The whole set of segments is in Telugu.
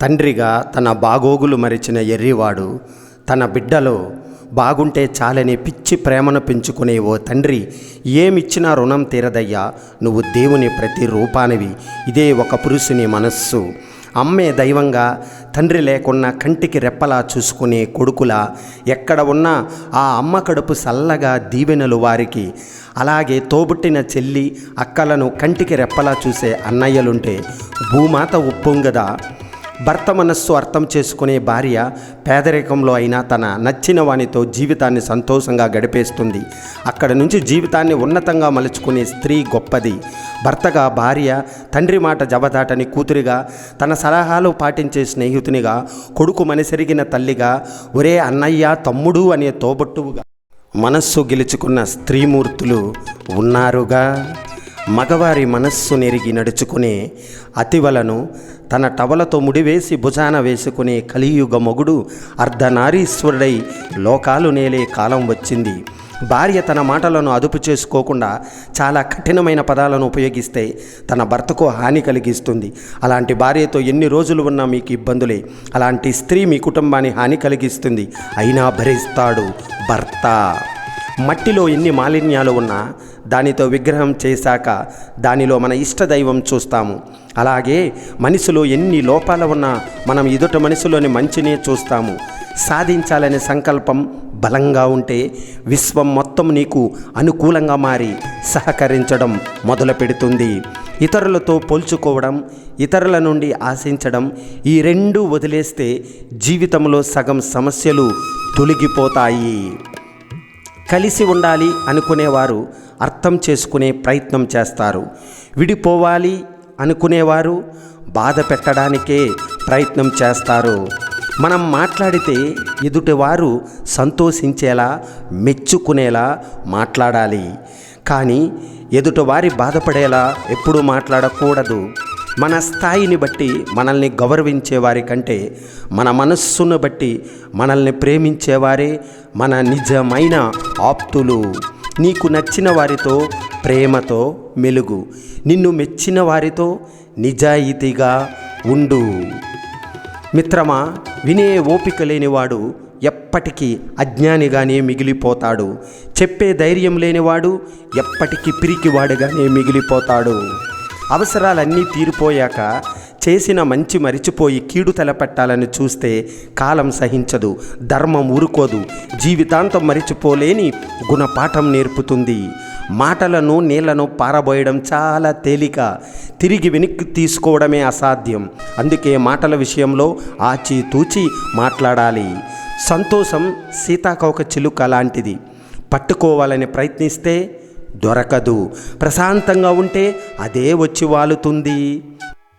తండ్రిగా తన బాగోగులు మరిచిన ఎర్రివాడు తన బిడ్డలో బాగుంటే చాలని పిచ్చి ప్రేమను పెంచుకునే ఓ తండ్రి ఏమిచ్చినా రుణం తీరదయ్యా? నువ్వు దేవుని ప్రతి రూపానివి. ఇదే ఒక పురుషుని మనస్సు. అమ్మే దైవంగా తండ్రి లేకున్నా కంటికి రెప్పలా చూసుకునే కొడుకులా ఎక్కడ ఉన్నా ఆ అమ్మ కడుపు సల్లగా దీవెనలు వారికి. అలాగే తోబుట్టిన చెల్లి అక్కలను కంటికి రెప్పలా చూసే అన్నయ్యలుంటే భూమాత ఉప్పొంగదా? భర్త మనస్సు అర్థం చేసుకునే భార్య పేదరికంలో అయినా తన నచ్చిన వానితో జీవితాన్ని సంతోషంగా గడిపేస్తుంది. అక్కడ నుంచి జీవితాన్ని ఉన్నతంగా మలుచుకునే స్త్రీ గొప్పది. భర్తగా భార్య తండ్రి మాట జబదాటని కూతురిగా తన సలహాలు పాటించే స్నేహితునిగా కొడుకు మనసెరిగిన తల్లిగా ఒరే అన్నయ్య తమ్ముడు అనే తోబట్టువుగా మనస్సు గెలుచుకున్న స్త్రీమూర్తులు ఉన్నారుగా. మగవారి మనస్సు నెరిగి నడుచుకునే అతివలను తన టవలతో ముడివేసి భుజాన వేసుకునే కలియుగ మొగుడు అర్ధనారీశ్వరుడై లోకాలు నేలే కాలం వచ్చింది. భార్య తన మాటలను అదుపు చేసుకోకుండా చాలా కఠినమైన పదాలను ఉపయోగిస్తే తన భర్తకు హాని కలిగిస్తుంది. అలాంటి భార్యతో ఎన్ని రోజులు ఉన్నా మీకు ఇబ్బందులే. అలాంటి స్త్రీ మీ కుటుంబాన్ని హాని కలిగిస్తుంది. అయినా భరిస్తాడు భర్త. మట్టిలో ఎన్ని మాలిన్యాలు ఉన్నా దానితో విగ్రహం చేశాక దానిలో మన ఇష్టదైవం చూస్తాము. అలాగే మనిషిలో ఎన్ని లోపాలు ఉన్నా మనం ఎదుట మనిషిలోని మంచినే చూస్తాము. సాధించాలనే సంకల్పం బలంగా ఉంటే విశ్వం మొత్తం నీకు అనుకూలంగా మారి సహకరించడం మొదలు పెడుతుంది. ఇతరులతో పోల్చుకోవడం ఇతరుల నుండి ఆశించడం ఈ రెండు వదిలేస్తే జీవితంలో సగం సమస్యలు తొలగిపోతాయి. కలిసి ఉండాలి అనుకునేవారు అర్థం చేసుకునే ప్రయత్నం చేస్తారు. విడిపోవాలి అనుకునేవారు బాధ పెట్టడానికే ప్రయత్నం చేస్తారు. మనం మాట్లాడితే ఎదుటివారు సంతోషించేలా మెచ్చుకునేలా మాట్లాడాలి. కానీ ఎదుటివారి బాధపడేలా ఎప్పుడూ మాట్లాడకూడదు. మన స్థాయిని బట్టి మనల్ని గౌరవించే వారి కంటే మన మనస్సును బట్టి మనల్ని ప్రేమించేవారే మన నిజమైన ఆప్తులు. నీకు నచ్చిన వారితో ప్రేమతో మెలుగు. నిన్ను మెచ్చిన వారితో నిజాయితీగా ఉండు. మిత్రమా వినే ఓపిక లేనివాడు ఎప్పటికీ అజ్ఞానిగానే మిగిలిపోతాడు. చెప్పే ధైర్యం లేనివాడు ఎప్పటికీ పిరికివాడుగానే మిగిలిపోతాడు. అవసరాలన్నీ తీరిపోయాక చేసిన మంచి మరిచిపోయి కీడు తలపెట్టాలని చూస్తే కాలం సహించదు ధర్మం ఊరుకోదు జీవితాంతం మరిచిపోలేని గుణపాఠం నేర్పుతుంది. మాటలను నీళ్ళను పారబోయడం చాలా తేలిక తిరిగి వెనక్కి తీసుకోవడమే అసాధ్యం. అందుకే మాటల విషయంలో ఆచితూచి మాట్లాడాలి. సంతోషం సీతాకోక చిలుక లాంటిది. పట్టుకోవాలని ప్రయత్నిస్తే దొరకదు. ప్రశాంతంగా ఉంటే అదే వచ్చి వాలుతుంది.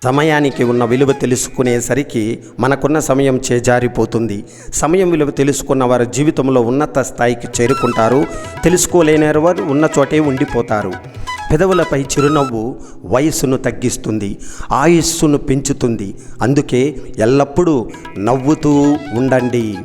సమయానికి ఉన్న విలువ తెలుసుకునేసరికి మనకున్న సమయం చేజారిపోతుంది. సమయం విలువ తెలుసుకున్న వారు జీవితంలో ఉన్నత స్థాయికి చేరుకుంటారు. తెలుసుకోలేని వారు ఉన్న చోటే ఉండిపోతారు. పెదవులపై చిరునవ్వు వయస్సును తగ్గిస్తుంది. ఆయుస్సును పెంచుతుంది. అందుకే ఎల్లప్పుడూ నవ్వుతూ ఉండండి.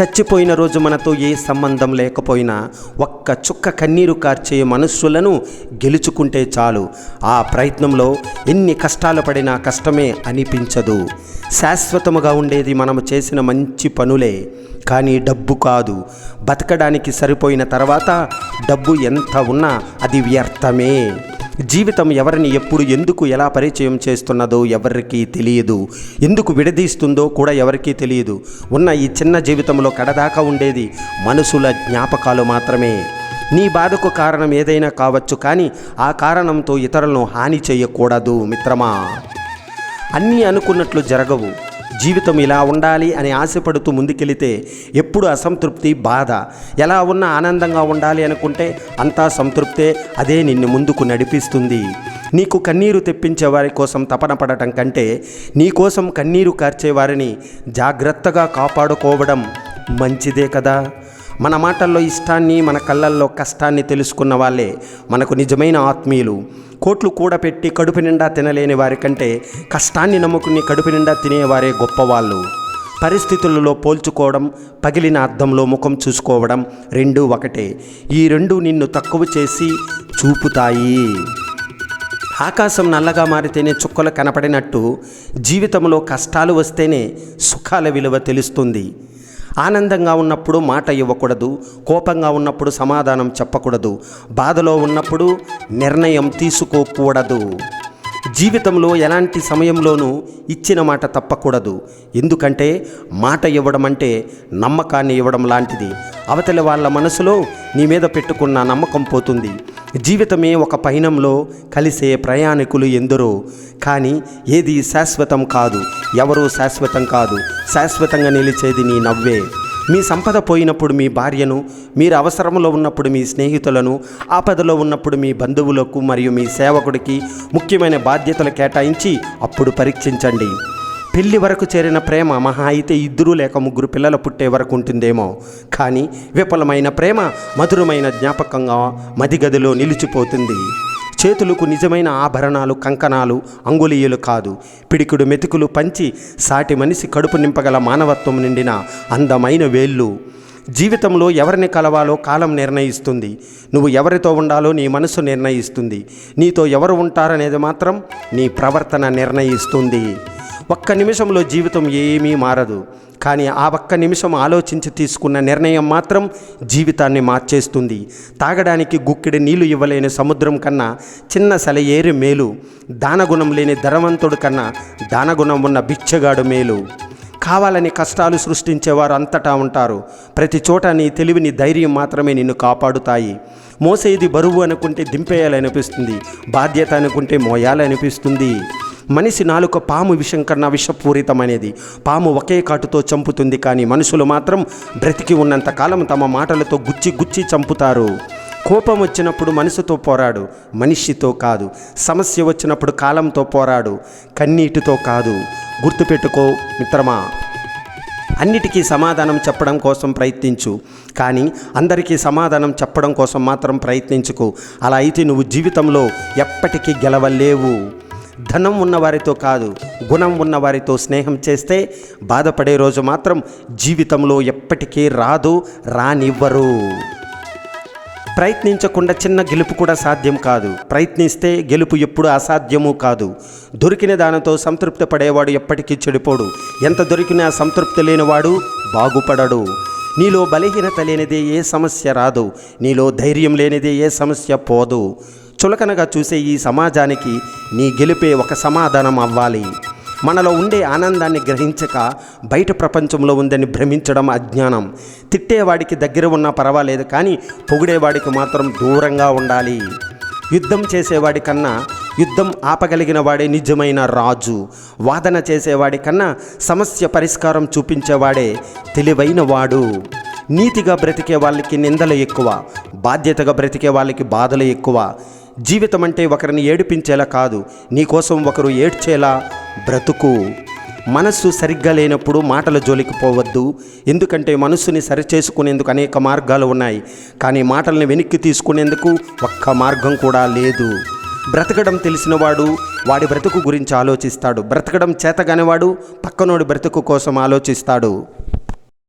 చచ్చిపోయిన రోజు మనతో ఏ సంబంధం లేకపోయినా ఒక్క చుక్క కన్నీరు కార్చే మనుష్యులను గెలుచుకుంటే చాలు. ఆ ప్రయత్నంలో ఎన్ని కష్టాలు పడినా కష్టమే అనిపించదు. శాశ్వతముగా ఉండేది మనము చేసిన మంచి పనులే. కానీ డబ్బు కాదు. బతకడానికి సరిపోయిన తర్వాత డబ్బు ఎంత ఉన్నా అది వ్యర్థమే. జీవితం ఎవరిని ఎప్పుడు ఎందుకు ఎలా పరిచయం చేస్తున్నదో ఎవరికి తెలియదు. ఎందుకు విడదీస్తుందో కూడా ఎవరికీ తెలియదు. ఉన్న ఈ చిన్న జీవితంలో కడదాకా ఉండేది మనుషుల జ్ఞాపకాలు మాత్రమే. నీ బాధకు కారణం ఏదైనా కావచ్చు కానీ ఆ కారణంతో ఇతరులను హాని చేయకూడదు మిత్రమా. అన్నీ అనుకున్నట్లు జరగవు. జీవితం ఇలా ఉండాలి అని ఆశపడుతూ ముందుకెళితే ఎప్పుడు అసంతృప్తి బాధ. ఎలా ఉన్నా ఆనందంగా ఉండాలి అనుకుంటే అంతా సంతృప్తే అదే నిన్ను ముందుకు నడిపిస్తుంది. నీకు కన్నీరు తెప్పించే వారి కోసం తపన పడటం కంటే నీకోసం కన్నీరు కార్చే వారిని జాగ్రత్తగా కాపాడుకోవడం మంచిదే కదా. మన మాటల్లో ఇష్టాన్ని మన కళ్ళల్లో కష్టాన్ని తెలుసుకున్న వాళ్ళే మనకు నిజమైన ఆత్మీయులు. కోట్లు కూడపెట్టి కడుపు నిండా తినలేని వారి కంటే కష్టాన్ని నమ్ముకుని కడుపు నిండా తినేవారే గొప్పవాళ్ళు. పరిస్థితులలో పోల్చుకోవడం పగిలిన అద్దంలో ముఖం చూసుకోవడం రెండూ ఒకటే. ఈ రెండు నిన్ను తక్కువ చేసి చూపుతాయి. ఆకాశం నల్లగా మారితేనే చుక్కలు కనపడినట్టు జీవితంలో కష్టాలు వస్తేనే సుఖాల విలువ తెలుస్తుంది. ఆనందంగా ఉన్నప్పుడు మాట ఇవ్వకూడదు కోపంగా ఉన్నప్పుడు సమాధానం చెప్పకూడదు బాధలో ఉన్నప్పుడు నిర్ణయం తీసుకోకూడదు. జీవితంలో ఎలాంటి సమయంలోనూ ఇచ్చిన మాట తప్పకూడదు. ఎందుకంటే మాట ఇవ్వడం అంటే నమ్మకాన్ని ఇవ్వడం లాంటిది. అవతలి వాళ్ళ మనసులో నీ మీద పెట్టుకున్న నమ్మకం పోతుంది. జీవితమే ఒక పయనంలో కలిసే ప్రయాణికులు ఎందరో కానీ ఏది శాశ్వతం కాదు. ఎవరూ శాశ్వతం కాదు. శాశ్వతంగా నిలిచేది నీ నవ్వే. మీ సంపద పోయినప్పుడు మీ భార్యను మీరు అవసరంలో ఉన్నప్పుడు మీ స్నేహితులను ఆపదలో ఉన్నప్పుడు మీ బంధువులకు మరియు మీ సేవకుడికి ముఖ్యమైన బాధ్యతలు కేటాయించి అప్పుడు పరీక్షించండి. పెళ్ళి వరకు చేరిన ప్రేమ మహా అయితే ఇద్దరు లేక ముగ్గురు పిల్లలు పుట్టే వరకు ఉంటుందేమో. కానీ విఫలమైన ప్రేమ మధురమైన జ్ఞాపకంగా మదిగదిలో నిలిచిపోతుంది. చేతులకు నిజమైన ఆభరణాలు కంకణాలు అంగుళీయులు కాదు. పిడికుడు మెతుకులు పంచి సాటి మనిషి కడుపు నింపగల మానవత్వం నిండిన అందమైన వేళ్ళు. జీవితంలో ఎవరిని కలవాలో కాలం నిర్ణయిస్తుంది. నువ్వు ఎవరితో ఉండాలో నీ మనసు నిర్ణయిస్తుంది. నీతో ఎవరు ఉంటారనేది మాత్రం నీ ప్రవర్తన నిర్ణయిస్తుంది. ఒక్క నిమిషంలో జీవితం ఏమీ మారదు. కానీ ఆ ఒక్క నిమిషం ఆలోచించి తీసుకున్న నిర్ణయం మాత్రం జీవితాన్ని మార్చేస్తుంది. తాగడానికి గుక్కిడి నీళ్ళు ఇవ్వలేని సముద్రం కన్నా చిన్న సెలయేరి మేలు. దానగుణం లేని ధనవంతుడు కన్నా దానగుణం ఉన్న బిచ్చగాడు మేలు. కావాలని కష్టాలు సృష్టించేవారు అంతటా ఉంటారు. ప్రతి చోట నీ తెలివిని ధైర్యం మాత్రమే నిన్ను కాపాడుతాయి. మోసేది బరువు అనుకుంటే దింపేయాలనిపిస్తుంది. బాధ్యత అనుకుంటే మోయాలనిపిస్తుంది. మనిషి నాలుక పాము విషం కన్నా విషపూరితమైనది. పాము ఒకే కాటుతో చంపుతుంది కానీ మనుషులు మాత్రం బ్రతికి ఉన్నంత కాలం తమ మాటలతో గుచ్చి గుచ్చి చంపుతారు. కోపం వచ్చినప్పుడు మనసుతో పోరాడు మనిషితో కాదు. సమస్య వచ్చినప్పుడు కాలంతో పోరాడు కన్నీటితో కాదు. గుర్తుపెట్టుకో మిత్రమా అన్నిటికీ సమాధానం చెప్పడం కోసం ప్రయత్నించు కానీ అందరికీ సమాధానం చెప్పడం కోసం మాత్రం ప్రయత్నించుకు. అలా అయితే నువ్వు జీవితంలో ఎప్పటికీ గెలవలేవు. ధనం ఉన్నవారితో కాదు గుణం ఉన్నవారితో స్నేహం చేస్తే బాధపడే రోజు మాత్రం జీవితంలో ఎప్పటికీ రాదు రానివ్వరు. ప్రయత్నించకుండా చిన్న గెలుపు కూడా సాధ్యం కాదు. ప్రయత్నిస్తే గెలుపు ఎప్పుడు అసాధ్యము కాదు. దొరికిన దానితో సంతృప్తి పడేవాడు ఎప్పటికీ చెడిపోడు. ఎంత దొరికినా సంతృప్తి లేనివాడు బాగుపడడు. నీలో బలహీనత లేనిదే ఏ సమస్య రాదు. నీలో ధైర్యం లేనిదే ఏ సమస్య పోదు. చులకనగా చూసే ఈ సమాజానికి నీ గెలిపే ఒక సమాధానం అవ్వాలి. మనలో ఉండే ఆనందాన్ని గ్రహించక బయట ప్రపంచంలో ఉందని భ్రమించడం అజ్ఞానం. తిట్టేవాడికి దగ్గర ఉన్నా పర్వాలేదు కానీ పొగిడేవాడికి మాత్రం దూరంగా ఉండాలి. యుద్ధం చేసేవాడి కన్నా యుద్ధం ఆపగలిగిన వాడే నిజమైన రాజు. వాదన చేసేవాడి కన్నా సమస్య పరిష్కారం చూపించేవాడే తెలివైన వాడు. నీతిగా బ్రతికే వాళ్ళకి నిందలు ఎక్కువ బాధ్యతగా బ్రతికే వాళ్ళకి బాధలు ఎక్కువ. జీవితం అంటే ఒకరిని ఏడిపించేలా కాదు నీకోసం ఒకరు ఏడ్చేలా బ్రతుకు. మనస్సు సరిగ్గా లేనప్పుడు మాటల జోలికి పోవద్దు ఎందుకంటే మనస్సుని సరిచేసుకునేందుకు అనేక మార్గాలు ఉన్నాయి కానీ మాటల్ని వెనక్కి తీసుకునేందుకు ఒక్క మార్గం కూడా లేదు. బ్రతకడం తెలిసినవాడు వాడి బ్రతుకు గురించి ఆలోచిస్తాడు బ్రతకడం చేతగానివాడు పక్కనోడి బ్రతుకు కోసం ఆలోచిస్తాడు.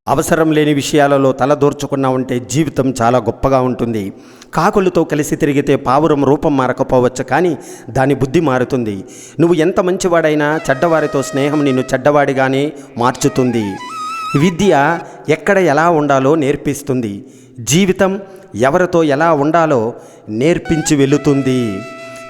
అవసరం లేని విషయాలలో తలదూర్చుకున్నా ఉంటే జీవితం చాలా గొప్పగా ఉంటుంది. కాకులతో కలిసి తిరిగితే పావురం రూపం మారకపోవచ్చు కానీ దాని బుద్ధి మారుతుంది. నువ్వు ఎంత మంచివాడైనా చెడ్డవారితో స్నేహం నిన్ను చెడ్డవాడిగానే మార్చుతుంది. విద్య ఎక్కడ ఎలా ఉండాలో నేర్పిస్తుంది. జీవితం ఎవరితో ఎలా ఉండాలో నేర్పించి వెళుతుంది.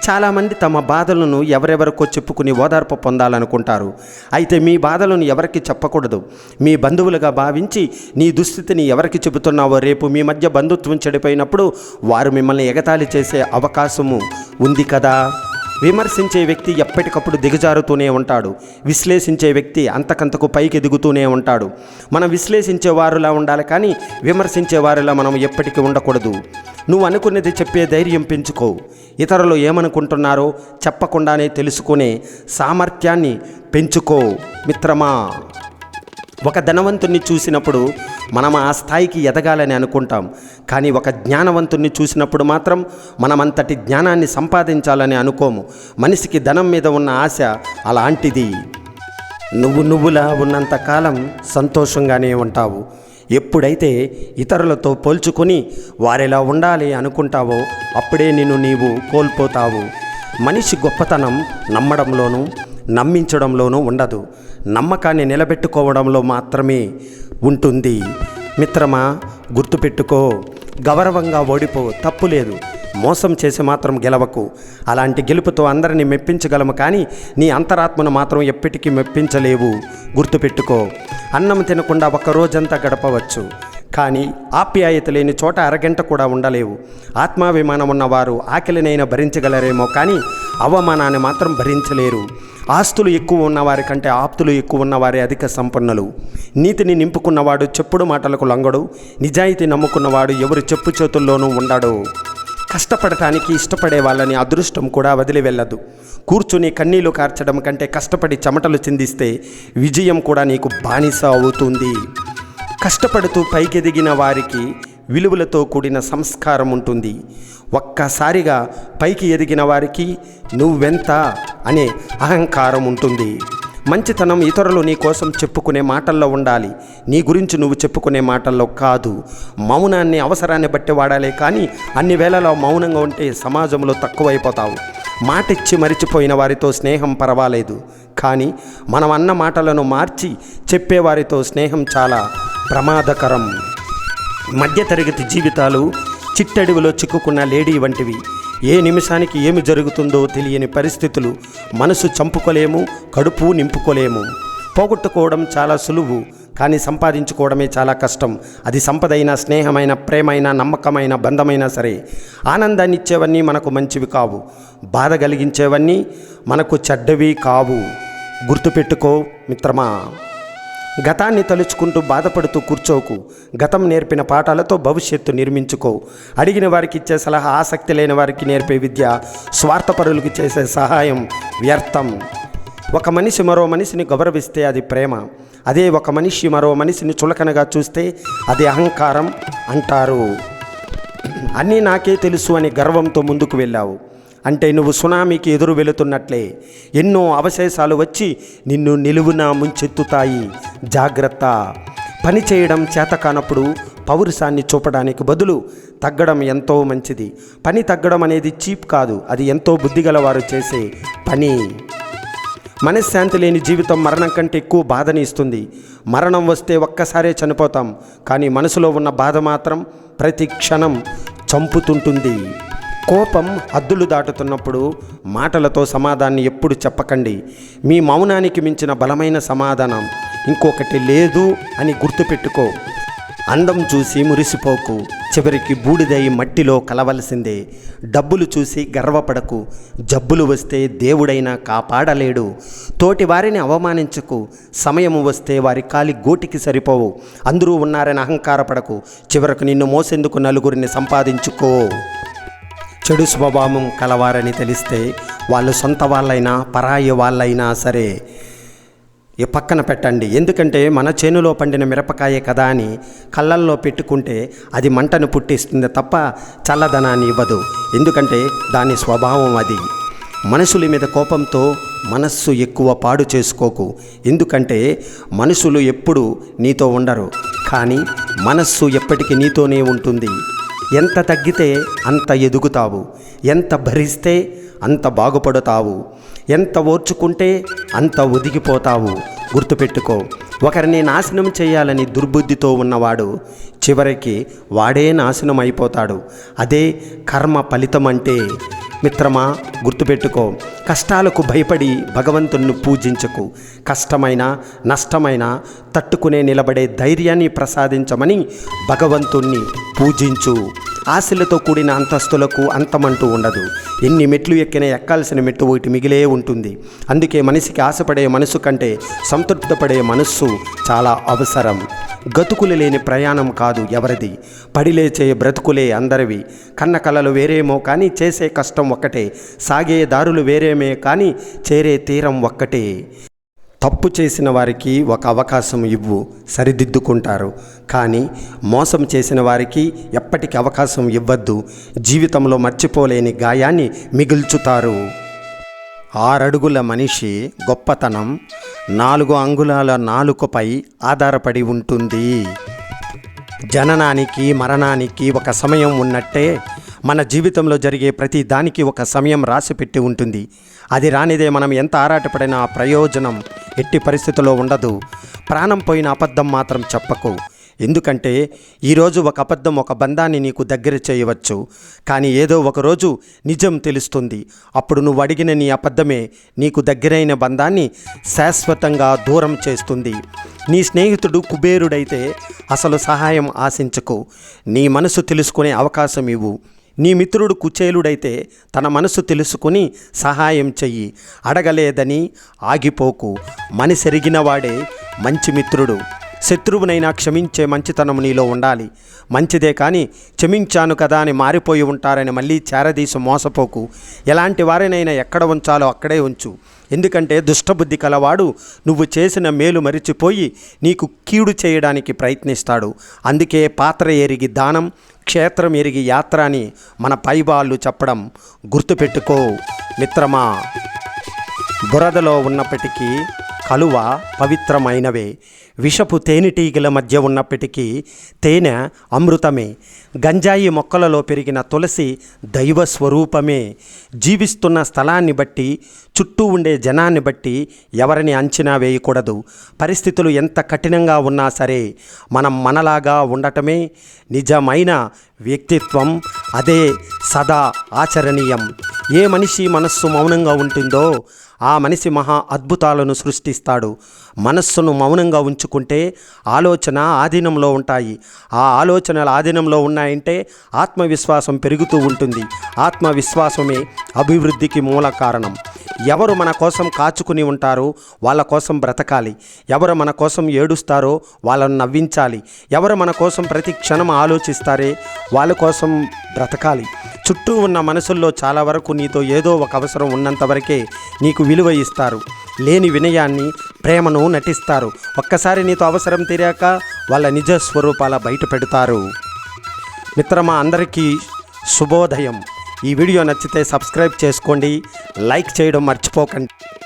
చాలామంది తమ బాధలను ఎవరెవరికో చెప్పుకుని ఓదార్పు పొందాలనుకుంటారు. అయితే మీ బాధలను ఎవరికి చెప్పకూడదు. మీ బంధువులుగా భావించి నీ దుస్థితిని ఎవరికి చెబుతున్నావో రేపు మీ మధ్య బంధుత్వం చెడిపోయినప్పుడు వారు మిమ్మల్ని ఎగతాళి చేసే అవకాశము ఉంది కదా? విమర్శించే వ్యక్తి ఎప్పటికప్పుడు దిగజారుతూనే ఉంటాడు. విశ్లేషించే వ్యక్తి అంతకంతకు పైకి ఎదుగుతూనే ఉంటాడు. మనం విశ్లేషించే వారులా ఉండాలి కానీ విమర్శించే వారిలా మనం ఎప్పటికీ ఉండకూడదు. నువ్వు అనుకున్నది చెప్పే ధైర్యం పెంచుకో. ఇతరులు ఏమనుకుంటున్నారో చెప్పకుండానే తెలుసుకునే సామర్థ్యాన్ని పెంచుకో. మిత్రమా? ఒక ధనవంతుణ్ణి చూసినప్పుడు మనం ఆ స్థాయికి ఎదగాలని అనుకుంటాం. కానీ ఒక జ్ఞానవంతుణ్ణి చూసినప్పుడు మాత్రం మనమంతటి జ్ఞానాన్ని సంపాదించాలని అనుకోము. మనిషికి ధనం మీద ఉన్న ఆశ అలాంటిది. నువ్వు నువ్వులా ఉన్నంతకాలం సంతోషంగానే ఉంటావు. ఎప్పుడైతే ఇతరులతో పోల్చుకొని వారిలా ఉండాలి అనుకుంటావో అప్పుడే నిన్ను నీవు కోల్పోతావు. మనిషి గొప్పతనం నమ్మడంలోనూ నమ్మించడంలోనూ ఉండదు. నమ్మకాన్ని నిలబెట్టుకోవడంలో మాత్రమే ఉంటుంది. మిత్రమా గుర్తుపెట్టుకో గౌరవంగా ఓడిపో తప్పు లేదు. మోసం చేసి మాత్రం గెలవకు. అలాంటి గెలుపుతో అందరిని మెప్పించగలము కానీ నీ అంతరాత్మను మాత్రం ఎప్పటికీ మెప్పించలేవు. గుర్తుపెట్టుకో. అన్నం తినకుండా ఒక్క రోజంతా గడపవచ్చు. కానీ ఆప్యాయత లేని చోట అరగంట కూడా ఉండలేవు. ఆత్మాభిమానం ఉన్నవారు ఆకలినైనా భరించగలరేమో కానీ అవమానాన్ని మాత్రం భరించలేరు. ఆస్తులు ఎక్కువ ఉన్నవారి కంటే ఆప్తులు ఎక్కువ ఉన్నవారే అధిక సంపన్నులు. నీతిని నింపుకున్నవాడు చెప్పుడు మాటలకు లంగడు నిజాయితీ నమ్ముకున్నవాడు ఎవరు చెప్పు చేతుల్లోనూ ఉండడు. కష్టపడటానికి ఇష్టపడే వాళ్ళని అదృష్టం కూడా వదిలి వెళ్ళదు. కూర్చుని కన్నీళ్ళు కార్చడం కంటే కష్టపడి చెమటలు చిందిస్తే విజయం కూడా నీకు బానిస అవుతుంది. కష్టపడుతూ పైకెదిగిన వారికి విలువలతో కూడిన సంస్కారం ఉంటుంది. ఒక్కసారిగా పైకి ఎదిగిన వారికి నువ్వెంత అనే అహంకారం ఉంటుంది. మంచితనం ఇతరులు నీ కోసం చెప్పుకునే మాటల్లో ఉండాలి. నీ గురించి నువ్వు చెప్పుకునే మాటల్లో కాదు. మౌనాన్ని అవసరాన్ని బట్టి వాడాలే కానీ అన్ని వేళలో మౌనంగా ఉంటే సమాజంలో తక్కువైపోతావు. మాటిచ్చి మరిచిపోయిన వారితో స్నేహం పర్వాలేదు. కానీ మనం అన్న మాటలను మార్చి చెప్పేవారితో స్నేహం చాలా ప్రమాదకరం. మధ్యతరగతి జీవితాలు చిట్టడివిలో చిక్కుకున్న లేడీ వంటివి. ఏ నిమిషానికి ఏమి జరుగుతుందో తెలియని పరిస్థితులు మనసు చంపుకోలేము కడుపు నింపుకోలేము. పోగొట్టుకోవడం చాలా సులువు కానీ సంపాదించుకోవడమే చాలా కష్టం. అది సంపదైన స్నేహమైన ప్రేమైన నమ్మకమైన బంధమైనా సరే. ఆనందాన్ని ఇచ్చేవన్నీ మనకు మంచివి కావు. బాధ కలిగించేవన్నీ మనకు చెడ్డవి కావు. గుర్తుపెట్టుకో మిత్రమా. గతాన్ని తలుచుకుంటూ బాధపడుతూ కూర్చోకు. గతం నేర్పిన పాఠాలతో భవిష్యత్తు నిర్మించుకో. అడిగిన వారికి ఇచ్చే సలహా ఆసక్తి లేని వారికి నేర్పే విద్య స్వార్థపరులకు చేసే సహాయం వ్యర్థం. ఒక మనిషి మరో మనిషిని గౌరవిస్తే అది ప్రేమ. అదే ఒక మనిషి మరో మనిషిని చులకనగా చూస్తే అది అహంకారం అంటారు. అన్నీ నాకే తెలుసు అని గర్వంతో ముందుకు వెళ్ళావు. అంటే నువ్వు సునామీకి ఎదురు వెళుతున్నట్లే. ఎన్నో అవశేషాలు వచ్చి నిన్ను నిలువున ముంచెత్తుతాయి. జాగ్రత్త. పని చేయడం చేత కానప్పుడు పౌరుషాన్ని చూపడానికి బదులు తగ్గడం ఎంతో మంచిది. పని తగ్గడం అనేది చీప్ కాదు. అది ఎంతో బుద్ధిగలవారు చేసే పని. మనశ్శాంతి లేని జీవితం మరణం కంటే ఎక్కువ బాధని ఇస్తుంది. మరణం వస్తే ఒక్కసారే చనిపోతాం. కానీ మనసులో ఉన్న బాధ మాత్రం ప్రతి క్షణం చంపుతుంటుంది. కోపం హద్దులు దాటుతున్నప్పుడు మాటలతో సమాధాన్ని ఎప్పుడు చెప్పకండి. మీ మౌనానికి మించిన బలమైన సమాధానం ఇంకొకటి లేదు అని గుర్తుపెట్టుకో. అందం చూసి మురిసిపోకు. చివరికి బూడిదై మట్టిలో కలవలసిందే. డబ్బులు చూసి గర్వపడకు. జబ్బులు వస్తే దేవుడైనా కాపాడలేడు. తోటి వారిని అవమానించకు. సమయం వస్తే వారి కాలి గోటికి సరిపోవు. అందరూ ఉన్నారని అహంకారపడకు. చివరకు నిన్ను మోసేందుకు నలుగురిని సంపాదించుకో. చెడు స్వభావం కలవారని తెలిస్తే వాళ్ళు సొంత వాళ్ళైనా పరాయి వాళ్ళైనా సరే ఈ పక్కన పెట్టండి. ఎందుకంటే మన చేనులో పండిన మిరపకాయే కదా అని కళ్ళల్లో పెట్టుకుంటే అది మంటను పుట్టిస్తుంది తప్ప చల్లదనాన్ని ఇవ్వదు. ఎందుకంటే దాని స్వభావం అది. మనుషుల మీద కోపంతో మనస్సు ఎక్కువ పాడు చేసుకోకు. ఎందుకంటే మనుషులు ఎప్పుడు నీతో ఉండరు. కానీ మనస్సు ఎప్పటికీ నీతోనే ఉంటుంది. ఎంత తగ్గితే అంత ఎదుగుతావు. ఎంత భరిస్తే అంత బాగుపడతావు. ఎంత ఓర్చుకుంటే అంత ఒదిగిపోతావు. గుర్తుపెట్టుకో ఒకరిని నాశనం చేయాలని దుర్బుద్ధితో ఉన్నవాడు చివరికి వాడే నాశనం అయిపోతాడు అదే కర్మ ఫలితం అంటే మిత్రమా గుర్తుపెట్టుకో. కష్టాలకు భయపడి భగవంతుణ్ణి పూజించకు. కష్టమైన నష్టమైన తట్టుకునే నిలబడే ధైర్యాన్ని ప్రసాదించమని భగవంతుణ్ణి పూజించు. ఆశలతో కూడిన అంతస్తులకు అంతమంటూ ఉండదు. ఎన్ని మెట్లు ఎక్కినా ఎక్కాల్సిన మెట్టు ఒకటి మిగిలే ఉంటుంది. అందుకే మనిషికి ఆశపడే మనసు కంటే సంతృప్తపడే మనస్సు చాలా అవసరం. గతుకులు లేని ప్రయాణం కాదు ఎవరిది. పడిలేచే బ్రతుకులే అందరివి. కన్న కలలు వేరేమో కానీ చేసే కష్టం ఒక్కటే. సాగే దారులు వేరేమే కానీ చేరే తీరం ఒక్కటే. తప్పు చేసిన వారికి ఒక అవకాశం ఇవ్వు సరిదిద్దుకుంటారు. కానీ మోసం చేసిన వారికి ఎప్పటికీ అవకాశం ఇవ్వద్దు. జీవితంలో మర్చిపోలేని గాయాన్ని మిగుల్చుతారు. ఆరడుగుల మనిషి గొప్పతనం నాలుగు అంగుళాల నాలుకపై ఆధారపడి ఉంటుంది. జననానికి మరణానికి ఒక సమయం ఉన్నట్టే మన జీవితంలో జరిగే ప్రతి దానికి ఒక సమయం రాసిపెట్టి ఉంటుంది. అది రానిదే మనం ఎంత ఆరాటపడినా ప్రయోజనం ఎట్టి పరిస్థితుల్లో ఉండదు. ప్రాణం పోయిన అబద్ధం మాత్రం చెప్పకు. ఎందుకంటే ఈరోజు ఒక అబద్ధం ఒక బంధాన్ని నీకు దగ్గర చేయవచ్చు. కానీ ఏదో ఒకరోజు నిజం తెలుస్తుంది. అప్పుడు నువ్వు అడిగిన నీ అబద్ధమే నీకు దగ్గరైన బంధాన్ని శాశ్వతంగా దూరం చేస్తుంది. నీ స్నేహితుడు కుబేరుడైతే అసలు సహాయం ఆశించకు. నీ మనసు తెలుసుకునే అవకాశం ఇవ్వు. నీ మిత్రుడు కుచేలుడైతే తన మనసు తెలుసుకుని సహాయం చెయ్యి. అడగలేదని ఆగిపోకు. మనిసెరిగిన వాడే మంచి మిత్రుడు. శత్రువునైనా క్షమించే మంచితనం నీలో ఉండాలి. మంచిదే కానీ క్షమించాను కదా అని మారిపోయి ఉంటారని మళ్ళీ చేరదీసి మోసపోకు. ఎలాంటి వారినైనా ఎక్కడ ఉంచాలో అక్కడే ఉంచు. ఎందుకంటే దుష్టబుద్ధి కలవాడు నువ్వు చేసిన మేలు మరిచిపోయి నీకు కీడు చేయడానికి ప్రయత్నిస్తాడు. అందుకే పాత్ర ఎరిగి దానం క్షేత్రం ఎరిగి యాత్ర అని మన పైవాళ్ళు చెప్పడం గుర్తుపెట్టుకో మిత్రమా. బురదలో ఉన్నప్పటికీ కలువ పవిత్రమైనవే. విషపు తేనెటీగల మధ్య ఉన్నప్పటికీ తేనె అమృతమే. గంజాయి మొక్కలలో పెరిగిన తులసి దైవ స్వరూపమే జీవిస్తున్న స్థలాన్ని బట్టి చుట్టూ ఉండే జనాన్ని బట్టి ఎవరిని అంచనా వేయకూడదు. పరిస్థితులు ఎంత కఠినంగా ఉన్నా సరే మనం మనలాగా ఉండటమే నిజమైన వ్యక్తిత్వం. అదే సదా ఆచరణీయం. ఏ మనిషి మనస్సు మౌనంగా ఉంటుందో ఆ మనిషి మహా అద్భుతాలను సృష్టిస్తాడు. మనస్సును మౌనంగా ఉంచుకుంటే ఆలోచన ఆధీనంలో ఉంటాయి. ఆ ఆలోచనలు ఆధీనంలో ఉన్నాయంటే ఆత్మవిశ్వాసం పెరుగుతూ ఉంటుంది. ఆత్మవిశ్వాసమే అభివృద్ధికి మూల కారణం. ఎవరు మన కోసం కాచుకుని ఉంటారో వాళ్ళ కోసం బ్రతకాలి. ఎవరు మన కోసం ఏడుస్తారో వాళ్ళను నవ్వించాలి. ఎవరు మన కోసం ప్రతి క్షణం ఆలోచిస్తారే వాళ్ళ కోసం బ్రతకాలి. చుట్టూ ఉన్న మనసుల్లో చాలా వరకు నీతో ఏదో ఒక అవసరం ఉన్నంత వరకే నీకు విలువ ఇస్తారు. లేని వినయాన్ని ప్రేమను నటిస్తారు. ఒక్కసారి నీతో అవసరం తీరాక వాళ్ళ నిజ స్వరూపాల బయట పెడతారు. మిత్రమా అందరికీ శుభోదయం. ఈ వీడియో నచ్చితే సబ్స్క్రైబ్ చేసుకోండి. లైక్ చేయడం మర్చిపోకండి.